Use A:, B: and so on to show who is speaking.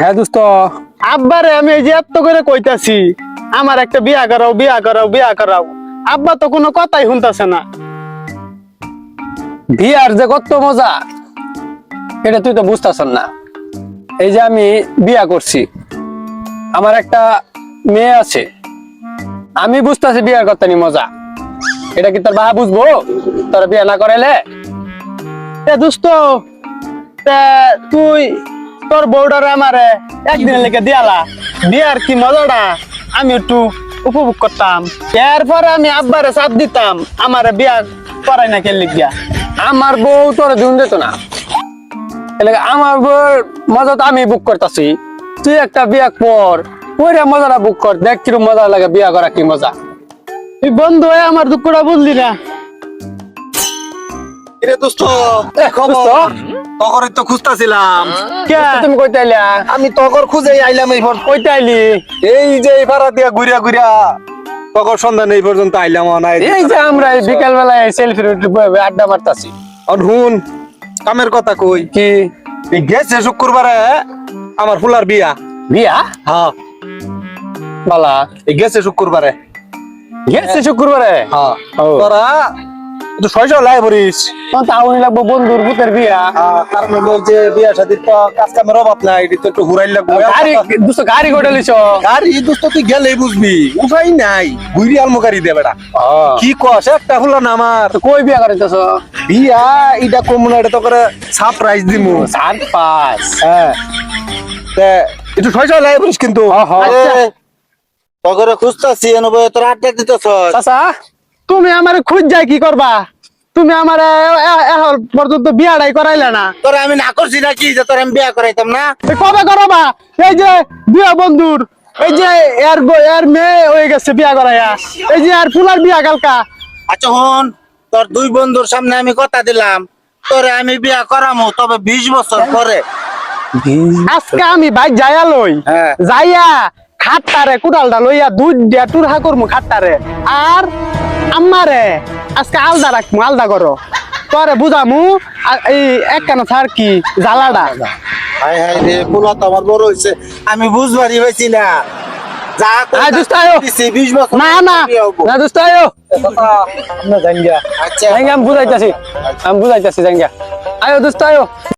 A: হ্যাঁ দোস্ত।
B: আব্বারে আমি এই যে এত করে কইতাছি আমার একটা বিয়া করাও বিয়া করাও বিয়া করাও। আব্বা তো কোনো কথাই শুনতাছে না।
A: বিয়ার যে কত মজা এটা তুই তো বুঝতেছ না। এই যে আমি বিয়া করছি আমার একটা মেয়ে আছে। আমি বুঝতেছি বিয়ার কথা নি মজা। এটা কি তোর বাবা বুঝব? তোর বিয়া না করাইলে?
B: এ দোস্ত তুই তোর বউডারে আমারে একদিন লেগে দিয়ালা। বিয়ার কি মজাটা? আমি একটু উপভোগ করতাম। এরপরে আমি আব্বারে চাপ দিতাম, আমার বিয়া করাই না কে লিখিয়া
A: আমার বউ তোর দিন দিত না। আমার বউর মজা তো আমি বুক করতেছি। তুই একটা বিয়া কর ওইটা মজাটা বুক কর, দেখ কিরম মজা লাগে বিয়া করা কি মজা।
B: তুই বন্ধু হয়ে আমার দুঃখটা বুঝলি না।
C: কিরে দোস্ত?
A: এ, দোস্ত,
C: তো খুঁজতাছিলাম।
A: তুমি কইতে আইলা?
C: আমি তগর খুঁজে আইলাম এই পর-
A: কইতে আইলি?
C: এই যে এই পাড়া দিয়া ঘুরিয়া ঘুরিয়া তগর সন্ধান এই পর্যন্ত আইলাম নাই
A: এই যে আমরা বিকাল বেলায় সেলফি আড্ডা মারতাছি।
C: হুন কামের কথা কই।
A: কি?
C: এই গেছে শুক্রবারে আমার ফুলার বিয়া।
A: বিয়া?
C: হ্যাঁ।
A: বালা।
C: এই গেছে শুক্রবারে।
A: গেছে শুক্রবারে?
C: হ্যাঁ। তোরা ছয়শো লাই
A: তো লাগবো বন্ধুর বিয়া।
C: কারণ হলো যে বিয়া শাদির তো কাজ কামের অভাব নাই এটা তো একটু ঘুরাই লাগবে।
A: গাড়ি দুশো গাড়ি গোটা লিছ।
C: গাড়ি দোস্ত তুই গেলেই বুঝবি। উপায় নাই। ঘুরি আলমো গাড়ি দে বেটা। কি কস একটা হলো না আমার।
A: কই বিয়া করিতেছ
C: বিয়া এটা কম না এটা তো করে সারপ্রাইজ দিমু। হ্যাঁ। একটু লাই বলিস কিন্তু।
A: আচ্ছা।
D: তগরে খুঁজতাছি এনবে তোর আড্ডা দিতেছ।
A: চাচা।
B: তুমি আমার খুঁজ যাই কি করবা? তুমি আমার এখন পর্যন্ত বিয়াটাই করাইলে না।
D: তোর আমি না করছি নাকি যে তোর আমি বিয়া করাইতাম না?
B: কবে করবা? এই যে বিয়া বন্ধুর এই যে এর এর মেয়ে হয়ে গেছে বিয়া করাইয়া। এই যে আর ফুলার বিয়া কালকা।
D: আচ্ছা হন তোর দুই বন্ধুর সামনে আমি কথা দিলাম। তোরে আমি বিয়া করামু তবে বিশ বছর পরে।
B: আজকে আমি বাইক যাইয়া লই।
D: হ্যাঁ।
B: যাইয়া খাট্টারে কুড়ালটা লইয়া দুধ দিয়া টুরহা করমু খাট্টারে। আর আমারে আজকে আলদা রাখমু আলদা করো। তোরে বুঝামু এই একখানা ছাড় কি জ্বালাডা
D: হাই হাই রে পোলা তো আমার বড় হয়েছে আমি বুঝবারই হয়েছি না। যা
B: আয় দোস্ত আয়ো।
D: দিছি বিশ বছর
B: না না
D: বিয়া হব।
A: না দোস্ত আয়ো।
C: আমরা জানি
D: আচ্ছা।
A: জাঙ্গা আমি বুঝাইতাছি আমি বুঝাইতাছি জাঙ্গা আয়ো দোস্ত আয়ো।